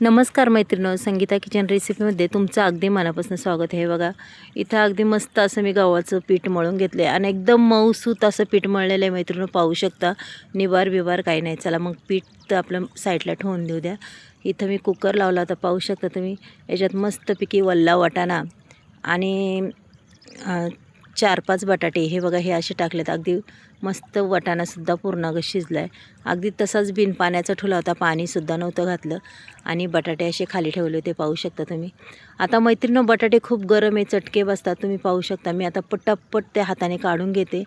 नमस्कार मैत्रिणो संगीता किचन रेसिपीमध्ये तुमचं अगदी मनापासून स्वागत आहे. बघा इथं अगदी मस्त असं मी गव्हाचं पीठ मळून घेतलं आहे आणि एकदम मऊसूत असं पीठ मळलेलं आहे मैत्रिणो पाहू शकता. निवार बिवार काही नाही. चला मग पीठ तर आपलं साईडला ठेवून देऊ द्या. इथं मी कुकर लावला होता पाहू शकता तुम्ही. याच्यात मस्तपैकी वल्ला वाटाणा आणि चार पाच बटाटे हे बघा हे असे टाकलेत. अगदी मस्त वाटाणासुद्धा पूर्ण अगं शिजला आहे अगदी तसाच बिन पाण्याचा ठेवला होता पाणीसुद्धा नव्हतं घातलं. आणि बटाटे असे खाली ठेवले होते पाहू शकता तुम्ही. आता मैत्रिणं बटाटे खूप गरम आहे चटके बसतात तुम्ही पाहू शकता. मी आता पटापट त्या हाताने काढून घेते.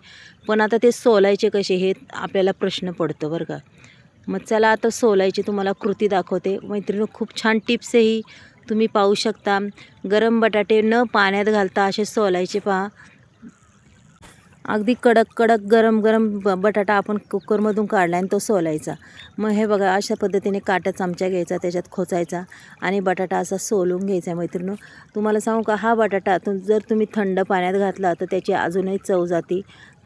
पण आता ते सोलायचे कसे हे आपल्याला प्रश्न पडतो बरं का. मग चला आता सोलायची तुम्हाला कृती दाखवते. मैत्रिणी खूप छान टिप्स आहे ही. तुम्ही पाहू शकता. गरम बटाटे न पाण्यात घालता असे सोलायचे पहा. अगदी कडक कडक गरम गरम ब बटाटा आपण कुकरमधून काढला आणि तो सोलायचा. मग हे बघा अशा पद्धतीने काटा चमचा घ्यायचा त्याच्यात खोचायचा आणि बटाटा असा सोलून घ्यायचा मैत्रिणी तुम्हाला सांगू का हा बटाटा तुम जर तुम्ही थंड पाण्यात घातला तर त्याची अजूनही चव जाती.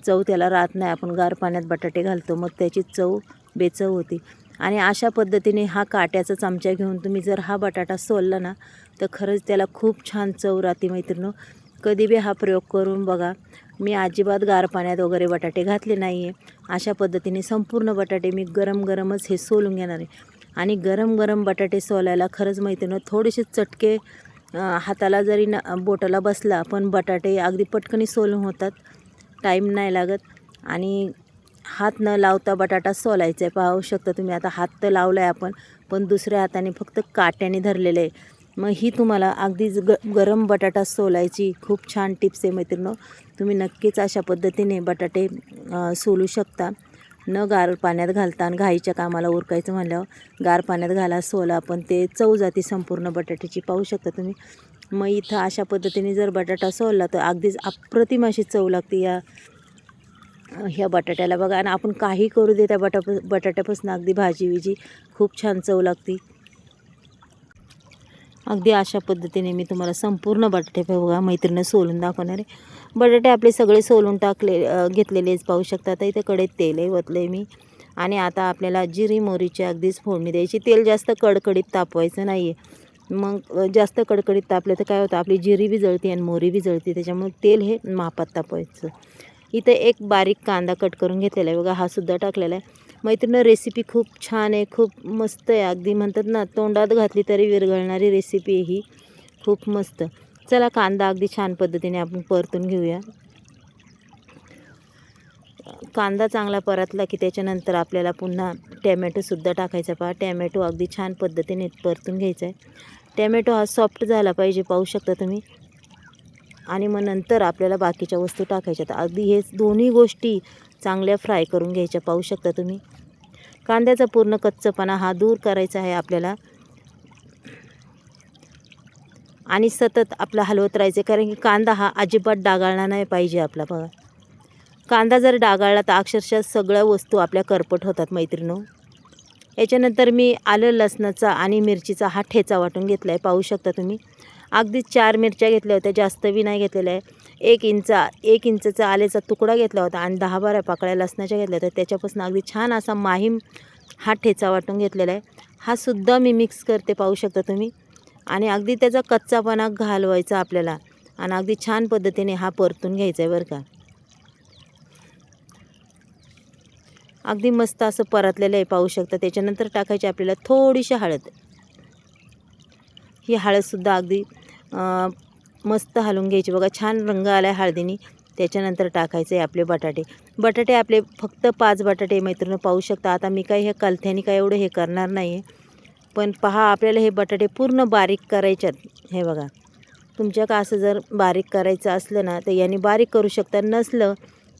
चव त्याला राहत नाही आपण गार पाण्यात बटाटे घालतो मग त्याची चव बेचव होती. आणि अशा पद्धतीने हा काट्याचा चमचा घेऊन तुम्ही जर हा बटाटा सोलला ना तर खरंच त्याला खूप छान चव राहते मैत्रिणी कधी बी हा प्रयोग करून बघा मी अजिबात गार पाण्यात वगैरे बटाटे घातले नाही आहे अशा पद्धतीने संपूर्ण बटाटे मी गरम गरमच हे सोलून घेणार आहे. आणि गरम गरम बटाटे सोलायला खरंच माहिती ना थोडेसे चटके हाताला जरी न बोटाला बसला पण बटाटे अगदी पटकनी सोलून होतात. टाईम नाही लागत. आणि हात न लावता बटाटा सोलायचा. आहे पाहू शकता तुम्ही आता हात तर लावला आहे आपण पण दुसऱ्या हाताने फक्त काट्याने धरलेलं आहे. मग ही तुम्हाला अगदीच ग गरम बटाटा सोलायची खूप छान टिप्स आहे मैत्रिणो. तुम्ही नक्कीच अशा पद्धतीने बटाटे सोलू शकता. न गार पाण्यात घालता आणि घाईच्या कामाला उरकायचं म्हणल्यावर गार पाण्यात घाला सोला पण ते चव जाती संपूर्ण बटाट्याची. पाहू शकता तुम्ही. मग इथं अशा पद्धतीने जर बटाटा सोलला तर अगदीच अप्रतिम अशी चव लागते या ह्या बटाट्याला बघा. आणि आपण काही करू दे त्या बटा बटाट्यापासून अगदी भाजी विजी खूप छान चव लागते. अगदी अशा पद्धतीने मी तुम्हाला संपूर्ण बटाटे बघा मैत्रिणी सोलून दाखवणार आहे. बटाटे आपले सगळे सोलून टाकले घेतलेलेच पाहू शकता. आता इथे कडेत तेलही ओतले मी. आणि आता आपल्याला जिरी मोहरीची अगदीच फोडणी द्यायची. तेल जास्त कडकडीत तापवायचं नाही आहे मग जास्त कडकडीत तापलं तर काय होतं? आपली जिरी बी जळते आणि मोहरी बी जळते. त्याच्यामुळे तेल हे मापात तापवायचं. इथं एक बारीक कांदा कट करून घेतलेला आहे. बघा हा सुद्धा टाकलेला आहे. मैत्रिणं रेसिपी खूप छान आहे खूप मस्त आहे. अगदी म्हणतात ना तोंडात घातली तरी विरघळणारी रेसिपी आहे ही खूप मस्त. चला कांदा अगदी छान पद्धतीने आपण परतून घेऊया. कांदा चांगला परतला की त्याच्यानंतर आपल्याला पुन्हा टॅमॅटोसुद्धा टाकायचा. पहा टॅमॅटो अगदी छान पद्धतीने परतून घ्यायचा आहे. टॅमॅटो हा सॉफ्ट झाला पाहिजे पाहू शकता तुम्ही. आणि मग नंतर आपल्याला बाकीच्या वस्तू टाकायच्या. तर अगदी हे दोन्ही गोष्टी चांगल्या फ्राय करून घ्यायच्या पाहू शकता तुम्ही. कांद्याचा पूर्ण कच्चपणा हा दूर करायचा आहे आपल्याला. आणि सतत आपला हलवत राहायचं कारण की कांदा हा अजिबात डागाळला नाही पाहिजे आपला बघा. कांदा जर डागाळला तर अक्षरशः सगळ्या वस्तू आपल्या करपट होतात मैत्रिणो. याच्यानंतर मी आलं लसणाचा आणि मिरचीचा हा ठेचा वाटून घेतला आहे पाहू शकता तुम्ही. अगदी चार मिरच्या घेतल्या होत्या जास्त बी नाही घेतलेल्या. आहे एक इंचा एक इंचचा आलेचा तुकडा घेतला होता आणि दहा बारा पाकळ्या लसणाच्या घेतल्या होत्या. त्याच्यापासून अगदी छान असा माहीम हा ठेचा वाटून घेतलेला आहे. हा सुद्धा मी मिक्स करते पाहू शकता तुम्ही. आणि अगदी त्याचा कच्चापणा घालवायचा आपल्याला. आणि अगदी छान पद्धतीने हा परतून घ्यायचा आहे बरं का. अगदी मस्त असं परतलेलं आहे पाहू शकता. त्याच्यानंतर टाकायची आपल्याला थोडीशी हळद. ही हळदसुद्धा अगदी मस्त हलवून घ्यायची. बघा छान रंग आला आहे हळदीने. त्याच्यानंतर टाकायचे आहे आपले बटाटे. बटाटे आपले फक्त पाच बटाटे मैत्रिणी पाहू शकता. आता मी काही हे कलथ्याने काय एवढं हे करणार नाही आहे पण पहा आपल्याला हे बटाटे पूर्ण बारीक करायच्यात हे बघा. तुमच्या का असं जर बारीक करायचं असलं ना तर यांनी बारीक करू शकता. नसलं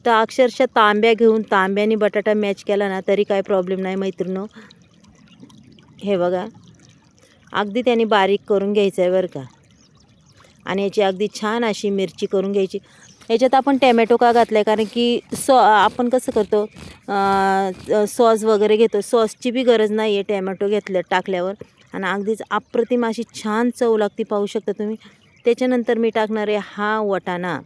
तर अक्षरशः तांब्या घेऊन तांब्याने बटाटा मॅच केला ना तरी काय प्रॉब्लेम नाही मैत्रिणो. हे बघा. अगदी त्यांनी बारीक करून घ्यायचं आहे बरं का. आणि याची अगदी छान अशी मिरची करून घ्यायची. याच्यात आपण टॅमॅटो का घातला आहे कारण की सॉ आपण कसं करतो सॉस वगैरे घेतो. सॉसची बी गरज नाही आहे टॅमॅटो घेतल्या टाकल्यावर. आणि अगदीच अप्रतिम अशी छान चव लागती पाहू शकता तुम्ही. त्याच्यानंतर मी टाकणार आहे हा वटाणा.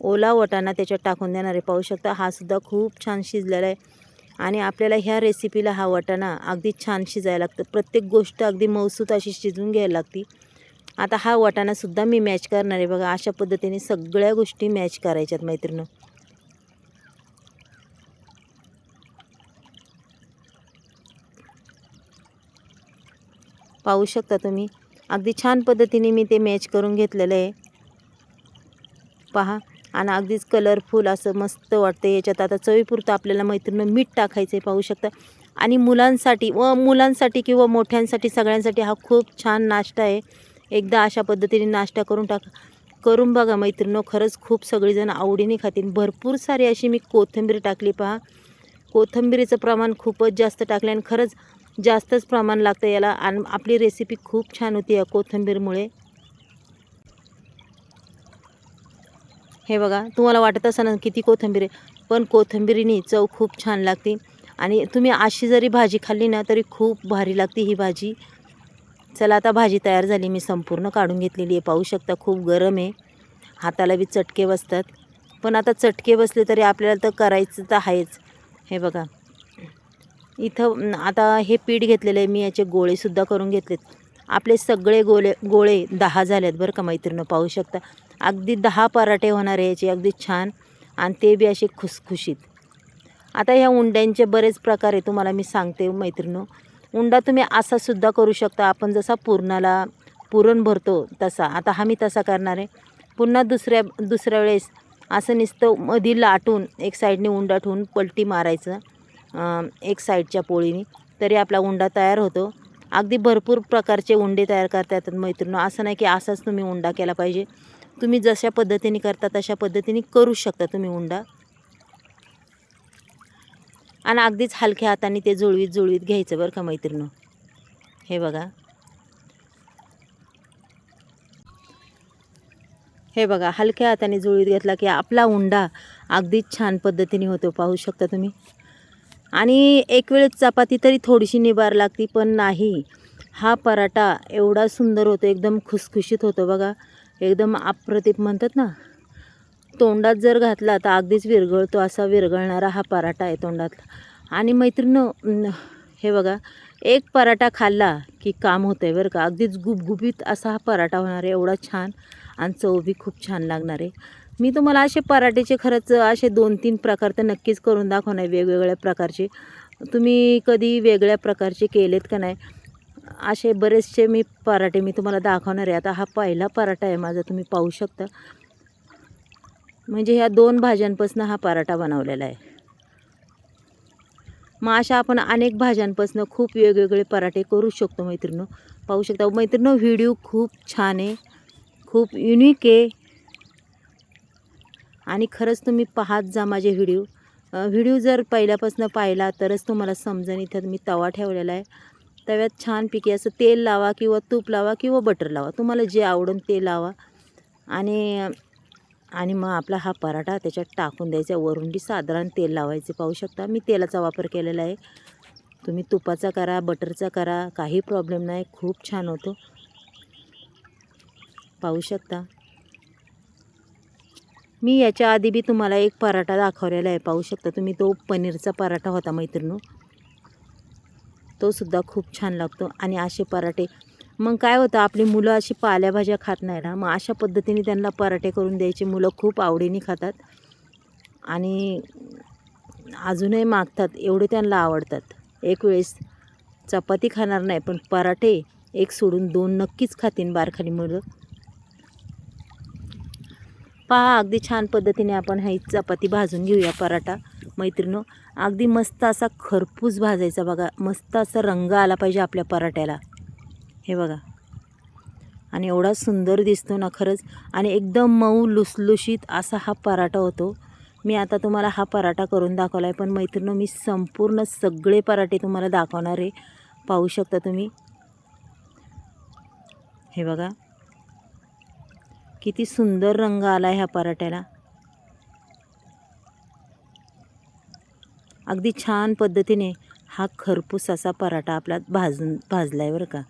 ओला वटाणा त्याच्यात टाकून देणार आहे पाहू शकता. हा सुद्धा खूप छान शिजलेला आहे. आणि आपल्याला ह्या रेसिपीला हा वाटाणा अगदी छान शिजायला लागतं. प्रत्येक गोष्ट अगदी मौसूत अशी शिजून घ्यायला लागती. आता हा वाटाणासुद्धा मी मॅच करणार आहे बघा. अशा पद्धतीने सगळ्या गोष्टी मॅच करायच्यात मैत्रिणी. पाहू शकता तुम्ही. अगदी छान पद्धतीने मी ते मॅच करून घेतलेलं आहे. पहा. आणि अगदीच कलरफुल असं मस्त वाटतं याच्यात आता चवीपुरतं आपल्याला मैत्रिणी मीठ टाकायचं आहे पाहू शकता. आणि मुलांसाठी व मुलांसाठी किंवा मोठ्यांसाठी सगळ्यांसाठी हा खूप छान नाश्ता आहे. एकदा अशा पद्धतीने नाश्ता करून टाका करून बघा मैत्रिणो. खरंच खूप सगळीजण आवडीने खातील. भरपूर सारी अशी मी कोथिंबीर टाकली पहा. कोथिंबीरीचं प्रमाण खूपच जास्त टाकलं आणि खरंच जास्तच प्रमाण लागतं याला. आणि आपली रेसिपी खूप छान होती या कोथिंबीरमुळे. हे बघा तुम्हाला वाटत असं ना किती कोथिंबीर आहे पण कोथिंबीरीने चव खूप छान लागते. आणि तुम्ही अशी जरी भाजी खाल्ली ना तरी खूप भारी लागते ही भाजी. चला आता भाजी तयार झाली मी संपूर्ण काढून घेतलेली आहे. पाहू शकता खूप गरम आहे. हाताला बी चटके बसतात. पण आता चटके बसले तरी आपल्याला तर करायचं तर आहेच. हे बघा. इथं आता हे पीठ घेतलेलं आहे. मी याचे गोळेसुद्धा करून घेतलेत. आपले सगळे गोळे गोळे दहा झालेत बरं का मैत्रिणं पाहू शकता. अगदी दहा पराठे होणार आहे याचे. अगदी छान. आणि ते बी असे खुसखुशीत. आता ह्या उंड्यांचे बरेच प्रकार आहे तुम्हाला मी सांगते मैत्रिणो. उंडा तुम्ही असा सुद्धा करू शकता. आपण जसा पुरणाला पुरण भरतो तसा. आता हा मी तसा करणार आहे. पुन्हा दुसऱ्या दुसऱ्या वेळेस असं नुसतं मधी लाटून एक साईडने उंडा ठेवून पलटी मारायचं एक साईडच्या पोळीने. तरी आपला उंडा तयार होतो. अगदी भरपूर प्रकारचे उंडे तयार करता येतात मैत्रिणी असं नाही की असाच तुम्ही उंडा केला पाहिजे. तुम्ही जशा पद्धतीने करता तशा पद्धतीने करू शकता तुम्ही उंडा. आणि अगदीच हलक्या हाताने ते जुळवीत जुळवीत घ्यायचं बरं का मैत्रिणी हे बघा. हे बघा हलक्या हाताने जुळवीत घेतला की आपला उंडा अगदीच छान पद्धतीने होतो. पाहू शकता तुम्ही. आणि एक वेळेस चपाती तरी थोडीशी निबार लागती पण नाही. हा पराठा एवढा सुंदर होतो एकदम खुसखुशीत होतो बघा. एकदम अप्रतिम म्हणतात ना. तोंडात जर घातला तर अगदीच विरघळतो असा विरघळणारा हा पराठा आहे तोंडातला. आणि मैत्रिणं हे बघा एक पराठा खाल्ला की काम होतं आहे बरं का. अगदीच गुबगुबीत असा हा पराठा होणार आहे एवढा छान आणि चव बी खूप छान लागणार आहे. मी तुम्हाला असे पराठेचे खरंच असे दोन तीन प्रकार तर नक्कीच करून दाखवणार वेगवेगळ्या प्रकारचे. तुम्ही कधी वेगळ्या प्रकारचे केलेत का नाही असे बरेचसे मी पराठे मी तुम्हाला दाखवणार आहे. आता हा पहिला पराठा आहे माझा तुम्ही पाहू शकता. म्हणजे ह्या दोन भाज्यांपासून हा पराठा बनवलेला आहे. मग अशा आपण अनेक भाज्यांपासून खूप वेगवेगळे पराठे करू शकतो मैत्रिणी पाहू शकता मैत्रिणो व्हिडिओ खूप छान आहे. खूप युनिक आहे. आणि खरंच तुम्ही पाहात जा माझे व्हिडिओ. व्हिडिओ जर पहिल्यापासून पाहिला तरच तुम्हाला समजेन इथं मी तवा ठेवलेला आहे. तव्यात छानपैकी असं तेल लावा किंवा तूप लावा किंवा बटर लावा. तुम्हाला जे आवडेल ते लावा. आणि आणि मग आपला हा पराठा त्याच्यात टाकून द्यायचा. वरून बी साधारण तेल लावायचे. पाहू शकता मी तेलाचा वापर केलेला आहे. तुम्ही तुपाचा करा बटरचा करा काही प्रॉब्लेम नाही. खूप छान होतो. पाहू शकता. मी याच्या आधी बी तुम्हाला एक पराठा दाखवलेला आहे. पाहू शकता तुम्ही तो पनीरचा पराठा होता मैत्रिणू. तोसुद्धा खूप छान लागतो. आणि असे पराठे मग काय होतं आपली मुलं अशी पाल्याभाज्या खात नाही ना. मग अशा पद्धतीने त्यांना पराठे करून द्यायचे. मुलं खूप आवडीने खातात आणि अजूनही मागतात. एवढे त्यांना आवडतात. एक वेळेस चपाती खाणार नाही पण पराठे एक सोडून दोन नक्कीच खातीन बारखाली मुलं. पहा अगदी छान पद्धतीने आपण ही चपाती भाजून घेऊया पराठा मैत्रिणो. अगदी मस्त असा खरपूस भाजायचा बघा. मस्त असा रंग आला पाहिजे आपल्या पराठ्याला. हे बघा. आणि एवढा सुंदर दिसतो ना खरंच. आणि एकदम मऊ लुसलुशीत असा हा पराठा होतो. मी आता तुम्हाला हा पराठा करून दाखवला आहे पण मैत्रिणी मी संपूर्ण सगळे पराठे तुम्हाला दाखवणार आहे. पाहू शकता तुम्ही. हे बघा. किती सुंदर रंग आला आहे ह्या पराठ्याला. अगदी छान पद्धतीने हा खरपूस असा पराठा आपला भाजून भाजला आहे बरं का.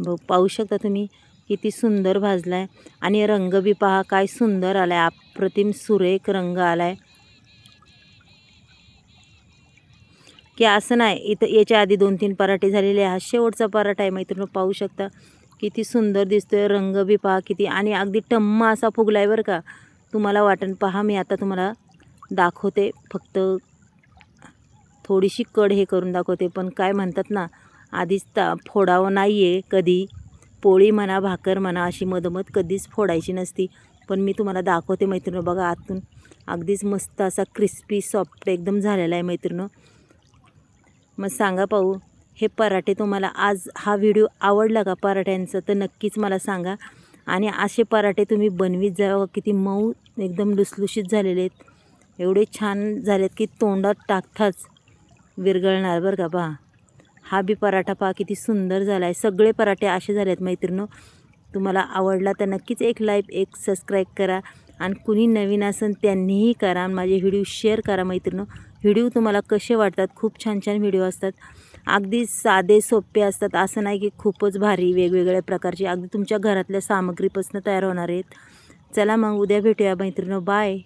ब पाहू शकता तुम्ही किती सुंदर भाजला आहे आणि रंग बी पहा काय सुंदर आला आहे अप्रतिम सुरेख रंग आला आहे की असं नाही इथं याच्या आधी दोन तीन पराठे झालेले आहे हा शेवटचा पराठा आहे मैत्रिणी पाहू शकता. किती सुंदर दिसतोय रंग बी पहा किती. आणि अगदी टम्मा असा फुगला आहे बरं का. तुम्हाला वाटण पहा मी आता तुम्हाला दाखवते. फक्त थोडीशी कड हे करून दाखवते. पण काय म्हणतात ना आधीच ता फोडावं नाही आहे कधी. पोळी म्हणा भाकर म्हणा अशी मधोमध कधीच फोडायची नसती. पण मी तुम्हाला दाखवते मैत्रिणी बघा आतून अगदीच मस्त असा क्रिस्पी सॉफ्ट एकदम झालेला आहे मैत्रिणी मग सांगा पाहू हे पराठे तुम्हाला आज हा व्हिडिओ आवडला का पराठ्यांचं? तर नक्कीच मला सांगा. आणि असे पराठे तुम्ही बनवीत जावं किती मऊ एकदम लुसलुशीत झालेले आहेत. एवढे छान झालेत की तोंडात टाकताच विरघळणार बरं का पहा. हा बी पराठा पहा किती सुंदर झाला आहे सगळे पराठे असे झाले आहेत मैत्रिणो. तुम्हाला आवडला तर नक्कीच एक लाईक एक सबस्क्राईब करा. आणि कुणी नवीन असेल त्यांनीही करा आणि माझे व्हिडिओ शेअर करा मैत्रिणो. व्हिडिओ तुम्हाला कसे वाटतात? खूप छान छान व्हिडिओ असतात. अगदी साधे सोपे असतात. असं नाही की खूपच भारी वेगवेगळ्या प्रकारचे. अगदी तुमच्या घरातल्या सामग्रीपासून तयार होणार आहेत. चला मग उद्या भेटूया मैत्रिणो. बाय